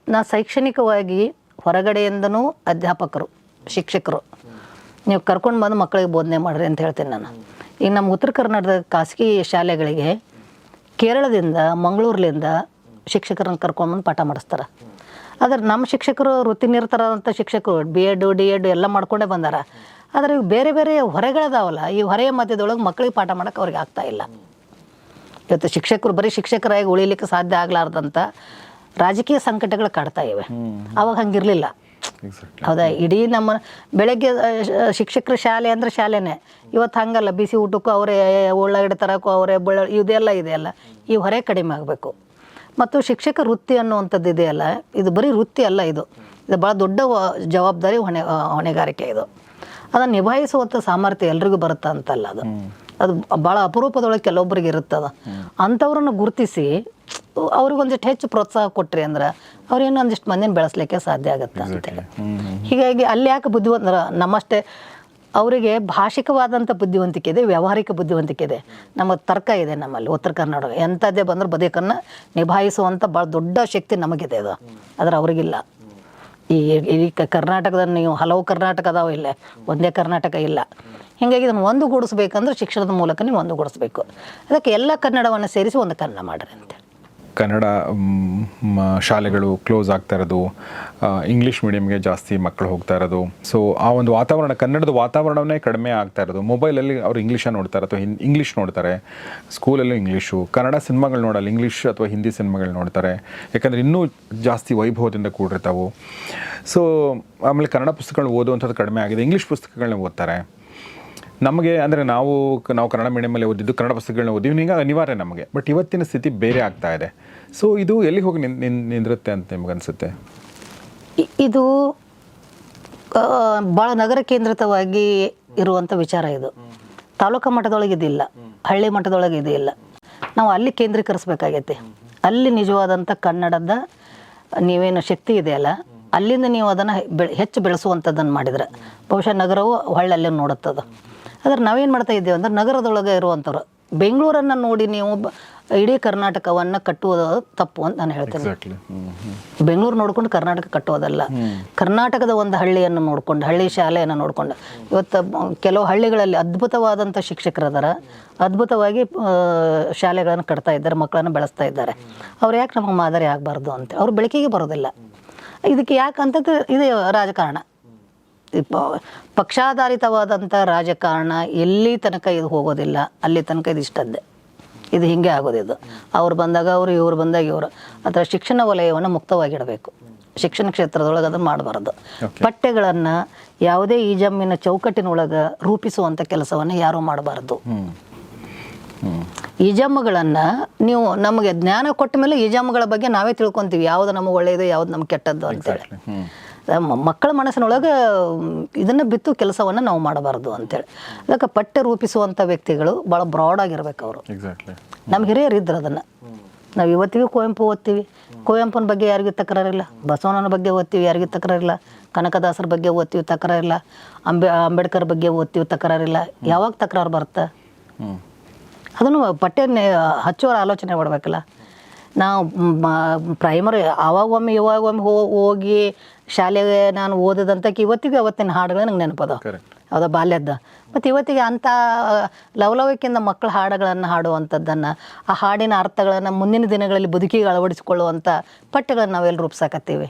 ನಾ ಶೈಕ್ಷಣಿಕವಾಗಿ ಹೊರಗಡೆಯಿಂದನೂ ಅಧ್ಯಾಪಕರು ಶಿಕ್ಷಕರು ನೀವು ಕರ್ಕೊಂಡು ಬಂದು ಮಕ್ಕಳಿಗೆ ಬೋಧನೆ ಮಾಡಿರಿ ಅಂತ ಹೇಳ್ತೀನಿ ನಾನು. ಈಗ ನಮ್ಮ ಉತ್ತರ ಕರ್ನಾಟಕದ ಖಾಸಗಿ ಶಾಲೆಗಳಿಗೆ ಕೇರಳದಿಂದ ಮಂಗಳೂರ್ಲಿಂದ ಶಿಕ್ಷಕರನ್ನ ಕರ್ಕೊಂಬಂದು ಪಾಠ ಮಾಡಿಸ್ತಾರೆ. ಆದ್ರೆ ನಮ್ಮ ಶಿಕ್ಷಕರು ವೃತ್ತಿ ನಿರತರಾದಂಥ ಶಿಕ್ಷಕರು ಬಿ ಎಡ್ ಡಿ ಎಡ್ ಎಲ್ಲ ಮಾಡ್ಕೊಂಡೇ ಬಂದಾರ. ಆದರೆ ಇವು ಬೇರೆ ಬೇರೆ ಹೊರೆಗಳದಾವಲ್ಲ ಈ ಹೊರೆಯ ಮಧ್ಯದೊಳಗೆ ಮಕ್ಕಳಿಗೆ ಪಾಠ ಮಾಡೋಕೆ ಅವ್ರಿಗೆ ಆಗ್ತಾ ಇಲ್ಲ. ಇವತ್ತು ಶಿಕ್ಷಕರು ಬರೀ ಶಿಕ್ಷಕರಾಗಿ ಉಳಿಲಿಕ್ಕೆ ಸಾಧ್ಯ ಆಗ್ಲಾರ್ದಂಥ ರಾಜಕೀಯ ಸಂಕಟಗಳು ಕಾಡ್ತಾ ಇವೆ. ಅವಾಗ ಹಂಗಿರಲಿಲ್ಲ. ಹೌದಾ? ಇಡೀ ನಮ್ಮ ಬೆಳಗ್ಗೆ ಶಿಕ್ಷಕರ ಶಾಲೆ ಅಂದ್ರೆ ಶಾಲೆನೇ. ಇವತ್ತು ಹಂಗಲ್ಲ ಬಿಸಿ ಊಟಕ್ಕೂ ಅವರೇ ಉಳ್ಳಾಗಡ್ಡೆ ತರಕ್ಕೂ ಅವರೇ ಬೆಳ್ಳ ಇದೆಲ್ಲ ಇದೆಯಲ್ಲ. ಈ ಹೊರೆ ಕಡಿಮೆ ಆಗಬೇಕು. ಮತ್ತು ಶಿಕ್ಷಕ ವೃತ್ತಿ ಅನ್ನುವಂಥದ್ದು ಇದೆಯಲ್ಲ ಇದು ಬರೀ ವೃತ್ತಿ ಅಲ್ಲ ಇದು. ಇದು ಭಾಳ ದೊಡ್ಡ ಜವಾಬ್ದಾರಿ ಹೊಣೆ ಹೊಣೆಗಾರಿಕೆ ಇದು. ಅದನ್ನು ನಿಭಾಯಿಸುವಂಥ ಸಾಮರ್ಥ್ಯ ಎಲ್ರಿಗೂ ಬರುತ್ತಾ ಅಂತಲ್ಲ ಅದು. ಅದು ಭಾಳ ಅಪರೂಪದೊಳಗೆ ಕೆಲವೊಬ್ಬರಿಗೆ ಇರುತ್ತದ. ಅಂಥವ್ರನ್ನ ಗುರುತಿಸಿ ಅವ್ರಿಗೊಂದಿಷ್ಟು ಹೆಚ್ಚು ಪ್ರೋತ್ಸಾಹ ಕೊಟ್ರಿ ಅಂದ್ರೆ ಅವ್ರೇನು ಒಂದಿಷ್ಟು ಮಂದಿನ ಬೆಳೆಸಲಿಕ್ಕೆ ಸಾಧ್ಯ ಆಗುತ್ತೆ ಅಂತೇಳಿ ಹೀಗಾಗಿ ಅಲ್ಲಿ ಯಾಕೆ ಬುದ್ಧಿವಂತರ ನಮ್ಮಷ್ಟೇ ಅವರಿಗೆ ಭಾಷಿಕವಾದಂಥ ಬುದ್ಧಿವಂತಿಕೆ ಇದೆ ವ್ಯಾವಹಾರಿಕ ಬುದ್ಧಿವಂತಿಕೆ ಇದೆ ನಮ್ಮ ತರ್ಕ ಇದೆ ನಮ್ಮಲ್ಲಿ, ಉತ್ತರ ಕರ್ನಾಟಕ. ಎಂಥದ್ದೇ ಬಂದರೂ ಬದುಕನ್ನು ನಿಭಾಯಿಸುವಂಥ ಭಾಳ ದೊಡ್ಡ ಶಕ್ತಿ ನಮಗಿದೆ ಅದು. ಆದರೆ ಅವರಿಗಿಲ್ಲ. ಈ ಈ ಕರ್ನಾಟಕದ ನೀವು ಹಲವು ಕರ್ನಾಟಕ ಅದಾವ ಇಲ್ಲ, ಒಂದೇ ಕರ್ನಾಟಕ ಇಲ್ಲ. ಹೀಗಾಗಿ ಇದನ್ನು ಒಂದುಗೂಡಿಸ್ಬೇಕಂದ್ರೆ ಶಿಕ್ಷಣದ ಮೂಲಕ ನೀವು ಒಂದುಗೂಡಿಸ್ಬೇಕು. ಅದಕ್ಕೆ ಎಲ್ಲ ಕನ್ನಡವನ್ನು ಸೇರಿಸಿ ಒಂದು ಕನ್ನಡ ಮಾಡ್ರಿ ಅಂತೇಳಿ ಕನ್ನಡ ಶಾಲೆಗಳು ಕ್ಲೋಸ್ ಆಗ್ತಾ ಇರೋದು ಇಂಗ್ಲೀಷ್ ಮೀಡಿಯಮ್ಗೆ ಜಾಸ್ತಿ ಮಕ್ಕಳು ಹೋಗ್ತಾ ಇರೋದು. ಸೊ ಆ ಒಂದು ವಾತಾವರಣ, ಕನ್ನಡದ ವಾತಾವರಣವೇ ಕಡಿಮೆ ಆಗ್ತಾ ಇರೋದು. ಮೊಬೈಲಲ್ಲಿ ಅವ್ರು ಇಂಗ್ಲೀಷನ್ನು ನೋಡ್ತಾರೆ ಅಥವಾ ಹಿಂದ್ ಇಂಗ್ಲೀಷ್ ನೋಡ್ತಾರೆ. ಸ್ಕೂಲಲ್ಲೂ ಇಂಗ್ಲೀಷು ಕನ್ನಡ ಸಿನಿಮಾಗಳು ನೋಡಲ್ಲ ಇಂಗ್ಲೀಷ್ ಅಥವಾ ಹಿಂದಿ ಸಿನಿಮಾಗಳು ನೋಡ್ತಾರೆ. ಯಾಕಂದರೆ ಇನ್ನೂ ಜಾಸ್ತಿ ವೈಭವದಿಂದ ಕೂಡಿರ್ತಾವೆ. ಸೊ ಆಮೇಲೆ ಕನ್ನಡ ಪುಸ್ತಕಗಳು ಓದುವಂಥದ್ದು ಕಡಿಮೆ ಆಗಿದೆ ಇಂಗ್ಲೀಷ್ ಪುಸ್ತಕಗಳನ್ನ ಓದ್ತಾರೆ. ನಮಗೆ ಅಂದರೆ ನಾವು ನಾವು ಕನ್ನಡ ಮೀಡಿಯಮಲ್ಲಿ ಓದಿದ್ದು ಕನ್ನಡ ಪುಸ್ತಕಗಳನ್ನ ಓದಿವಿ ಈಗ ಅನಿವಾರ್ಯ ನಮಗೆ. ಬಟ್ ಇವತ್ತಿನ ಸ್ಥಿತಿ ಬೇರೆ ಆಗ್ತಾ ಇದೆ. ಸೊ ಇದು ಎಲ್ಲಿ ಹೋಗಿ ನಿಂದಿರುತ್ತೆ ಅಂತ ನಿಮ್ಗೆ ಅನ್ಸುತ್ತೆ? ಇದು ಭಾಳ ನಗರ ಕೇಂದ್ರಿತವಾಗಿ ಇರುವಂಥ ವಿಚಾರ ಇದು. ತಾಲೂಕು ಮಟ್ಟದೊಳಗೆ ಇದಿಲ್ಲ. ಹಳ್ಳಿ ಮಟ್ಟದೊಳಗೆ ಇಲ್ಲ ನಾವು ಅಲ್ಲಿ ಕೇಂದ್ರೀಕರಿಸ್ಬೇಕಾಗೈತಿ. ಅಲ್ಲಿ ನಿಜವಾದಂಥ ಕನ್ನಡದ ನೀವೇನು ಶಕ್ತಿ ಇದೆಯಲ್ಲ, ಅಲ್ಲಿಂದ ನೀವು ಅದನ್ನು ಬೆಳೆ ಹೆಚ್ಚು ಬೆಳೆಸುವಂಥದ್ದನ್ನು ಮಾಡಿದ್ರೆ. ಬಹುಶಃ ನಗರವು ಹೊಳ್ಳಲ್ಲಿ ನೋಡುತ್ತದು. ಆದ್ರೆ ನಾವೇನು ಮಾಡ್ತಾ ಇದ್ದೇವೆ ಅಂದ್ರೆ ನಗರದೊಳಗೆ ಇರುವಂಥವ್ರು ಬೆಂಗಳೂರನ್ನು ನೋಡಿ ನೀವು ಇಡೀ ಕರ್ನಾಟಕವನ್ನು ಕಟ್ಟುವುದು ತಪ್ಪು ಅಂತ ನಾನು ಹೇಳ್ತೇನೆ. ಬೆಂಗಳೂರು ನೋಡ್ಕೊಂಡು ಕರ್ನಾಟಕ ಕಟ್ಟುವುದಲ್ಲ. ಕರ್ನಾಟಕದ ಒಂದು ಹಳ್ಳಿಯನ್ನು ನೋಡ್ಕೊಂಡು ಹಳ್ಳಿ ಶಾಲೆಯನ್ನು ನೋಡ್ಕೊಂಡು. ಇವತ್ತು ಕೆಲವು ಹಳ್ಳಿಗಳಲ್ಲಿ ಅದ್ಭುತವಾದಂಥ ಶಿಕ್ಷಕರದಾರ. ಅದ್ಭುತವಾಗಿ ಶಾಲೆಗಳನ್ನು ಕಟ್ತಾ ಇದ್ದಾರೆ ಮಕ್ಕಳನ್ನು ಬೆಳೆಸ್ತಾ ಇದ್ದಾರೆ. ಅವ್ರು ಯಾಕೆ ನಮಗೆ ಮಾದರಿ ಆಗಬಾರ್ದು ಅಂತ. ಅವ್ರು ಬೆಳಕಿಗೆ ಬರೋದಿಲ್ಲ. ಇದಕ್ಕೆ ಯಾಕಂತಂದ್ರೆ ಇದು ರಾಜಕಾರಣ. ಪಕ್ಷಾಧಾರಿತವಾದಂಥ ರಾಜಕಾರಣ ಎಲ್ಲಿ ತನಕ ಇದು ಹೋಗೋದಿಲ್ಲ ಅಲ್ಲಿ ತನಕ ಇದು ಇಷ್ಟದ್ದೆ. ಇದು ಹಿಂಗೆ ಆಗೋದು ಇದು. ಅವ್ರು ಬಂದಾಗ ಅವರು ಇವ್ರು ಬಂದಾಗ ಇವರು. ಅಥವಾ ಶಿಕ್ಷಣ ವಲಯವನ್ನು ಮುಕ್ತವಾಗಿಡಬೇಕು. ಶಿಕ್ಷಣ ಕ್ಷೇತ್ರದೊಳಗೆ ಅದನ್ನು ಮಾಡಬಾರ್ದು. ಪಠ್ಯಗಳನ್ನು ಯಾವುದೇ ಈ ಜಮ್ಮಿನ ಚೌಕಟ್ಟಿನೊಳಗೆ ರೂಪಿಸುವಂಥ ಕೆಲಸವನ್ನು ಯಾರೂ ಮಾಡಬಾರ್ದು. ಜಮ್ಮಗಳನ್ನು ನೀವು ನಮಗೆ ಜ್ಞಾನ ಕೊಟ್ಟ ಮೇಲೆ ಈಜಮ್ಮಗಳ ಬಗ್ಗೆ ನಾವೇ ತಿಳ್ಕೊತೀವಿ. ಯಾವುದು ನಮಗೆ ಒಳ್ಳೆಯದು ಯಾವ್ದು ನಮ್ಗೆ ಕೆಟ್ಟದ್ದು ಅಂತೇಳಿ ಮಕ್ಕಳ ಮನಸ್ಸಿನೊಳಗೆ ಇದನ್ನು ಬಿತ್ತು ಕೆಲಸವನ್ನು ನಾವು ಮಾಡಬಾರ್ದು ಅಂತೇಳಿ. ಅದಕ್ಕೆ ಪಠ್ಯ ರೂಪಿಸುವಂಥ ವ್ಯಕ್ತಿಗಳು ಭಾಳ ಬ್ರಾಡ್ ಆಗಿರ್ಬೇಕು ಅವರು. ಎಕ್ಸಾಕ್ಟ್ಲಿ ನಮ್ಮ ಹಿರಿಯರು ಇದ್ರು ಅದನ್ನು. ನಾವು ಇವತ್ತಿಗೂ ಕುವೆಂಪು ಓದ್ತೀವಿ. ಕುವೆಂಪನ ಬಗ್ಗೆ ಯಾರಿಗೂ ತಕರಾರಿಲ್ಲ. ಬಸವಣ್ಣನ ಬಗ್ಗೆ ಓದ್ತೀವಿ ಯಾರಿಗೂ ತಕರಾರಿಲ್ಲ. ಕನಕದಾಸರ ಬಗ್ಗೆ ಓದ್ತೀವಿ ತಕರಾರಿಲ್ಲ. ಅಂಬೆ ಅಂಬೇಡ್ಕರ್ ಬಗ್ಗೆ ಓದ್ತೀವಿ ತಕರಾರಿಲ್ಲ. ಯಾವಾಗ ತಕರಾರು ಬರುತ್ತೆ? ಅದನ್ನು ಪಠ್ಯ ನೆ- ಹಚ್ಚೋರ ಆಲೋಚನೆ ಮಾಡಬೇಕಲ್ಲ. ನಾವು ಪ್ರೈಮರಿ ಆವಾಗೊಮ್ಮೆ ಒಮ್ಮೆ ಇವಾಗ ಒಮ್ಮೆ ಹೋ- ಹೋಗಿ ಶಾಲೆಗೆ ನಾನು ಓದಿದಂತಕ್ಕೆ ಇವತ್ತಿಗೂ ಅವತ್ತಿನ ಹಾಡುಗಳು ನಂಗೆ ನೆನಪದ ಹೌದಾ? ಬಾಲ್ಯದ ಮತ್ತು ಇವತ್ತಿಗೆ ಅಂಥ ಲವಲವಿಕೆಯಿಂದ ಮಕ್ಕಳ ಹಾಡುಗಳನ್ನು ಹಾಡುವಂಥದ್ದನ್ನು ಆ ಹಾಡಿನ ಅರ್ಥಗಳನ್ನು ಮುಂದಿನ ದಿನಗಳಲ್ಲಿ ಬದುಕಿಗೆ ಅಳವಡಿಸಿಕೊಳ್ಳುವಂಥ ಪಠ್ಯಗಳನ್ನು ನಾವೆಲ್ಲ ರೂಪಿಸಾಕತ್ತೀವಿ.